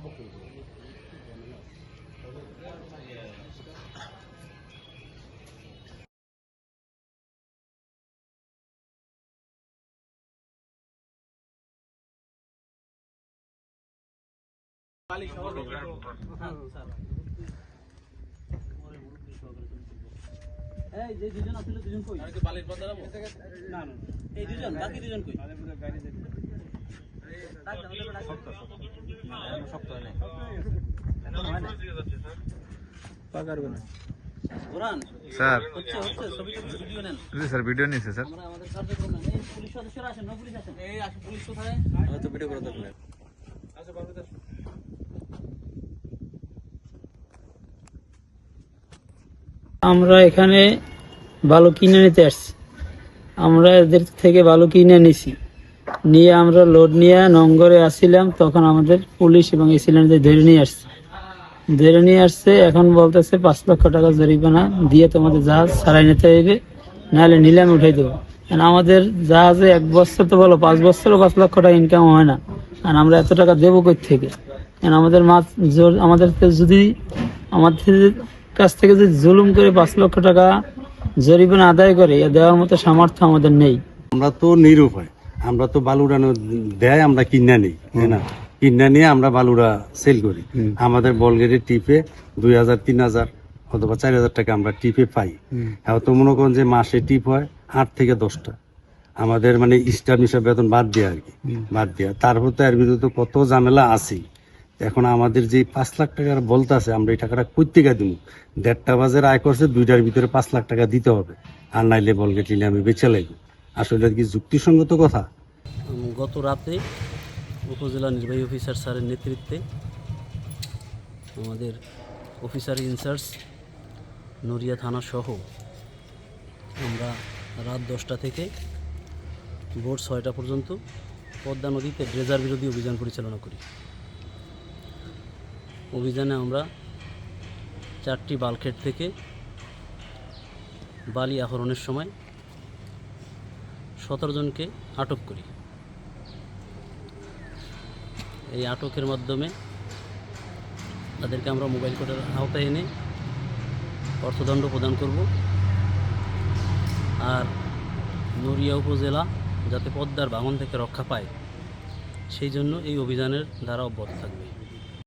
সম্পর্ক এই যে দুজন আসলে দুজন কই? আর কি বালির বদলাবো না না এই দুজন বাকি দুজন কই? কোরআন স্যার। হচ্ছে হচ্ছে ছবি টবি ভিডিও নেন জি স্যার ভিডিও নিচ্ছে স্যার। আমরা আমাদের কার্যক্রম নেন এই পুলিশ সদস্যরা আসেন না পুলিশ আসেন এই আসেন পুলিশ কোথায় আমরা এখানে ভালো কিনে নিতে আসছি। আমরা এদের থেকে ভালো কিনে নিছি। নিয়ে আমরা লোড নিয়ে নঙ্গরে আসছিলাম, তখন আমাদের পুলিশ এবং এসিলেন্টদের ধরে নিয়ে আসছে। ধরে নিয়ে আসছে, এখন বলতেছে, পাঁচ লক্ষ টাকা জরিমানা দিয়ে তোমাদের জাহাজ ছাড়াই নিতে হইবে, নাহলে নিলামে উঠাই দেবো। কারণ আমাদের জাহাজে এক বছর তো বলো, পাঁচ বছরও পাঁচ লক্ষ টাকা ইনকাম হয় না। আর আমরা এত টাকা দেবো কই থেকে? আমাদের মাছ জোর- আমাদেরকে যদি আমাদের কাছ থেকে যদি জুলুম করে পাঁচ লক্ষ টাকা জরিমানা আদায় করে দেওয়ার মতো সামর্থ্য আমাদের নেই। আমরা তো নিরুপায়। আমরা তো বালুরা দেয় আমরা কিনা নেই তাই না? কিনা নিয়ে আমরা বালুরা সেল করি। আমাদের বলগেটে টিপে দুই হাজার তিন হাজার অথবা চার হাজার টাকা আমরা টিপে পাই। এখন তো মনে করেন যে মাসে টিপ হয় আট থেকে দশটা। আমাদের মানে স্টার হিসাব বেতন বাদ দেওয়া আর কি বাদ দেওয়া তারপর তো এর ভিতরে তো কত ঝামেলা আছে এখন আমাদের যে পাঁচ লাখ টাকার বলতে আছে আমরা এই টাকাটা কই থেকে দিব দেড়টা বাজের আয় করছে দুইটার ভিতরে পাঁচ লাখ টাকা দিতে হবে। আর নাইলে বলগেট নিলে আমি বেঁচে লাগবো আসলে কি যুক্তিসঙ্গত কথা? গত রাতে উপজেলা নির্বাহী অফিসার স্যারের নেতৃত্বে আমাদের অফিসার ইনচার্জ নড়িয়া থানা সহ আমরা রাত দশটা থেকে ভোর ছয়টা পর্যন্ত পদ্মা নদীতে ড্রেজার বিরোধী অভিযান পরিচালনা করি। অভিযানে আমরা চারটি বালখেট থেকে বালি আহরণের সময় সতেরো জনকে আটক করি। এই আটকের মাধ্যমে তাদেরকে আমরা মোবাইল কোর্টের আওতায় এনে অর্থদণ্ড প্রদান করব। আর নড়িয়া উপজেলা যাতে পদ্মার ভাঙন থেকে রক্ষা পায়, সেই জন্য এই অভিযানের ধারা অব্যাহত থাকবে।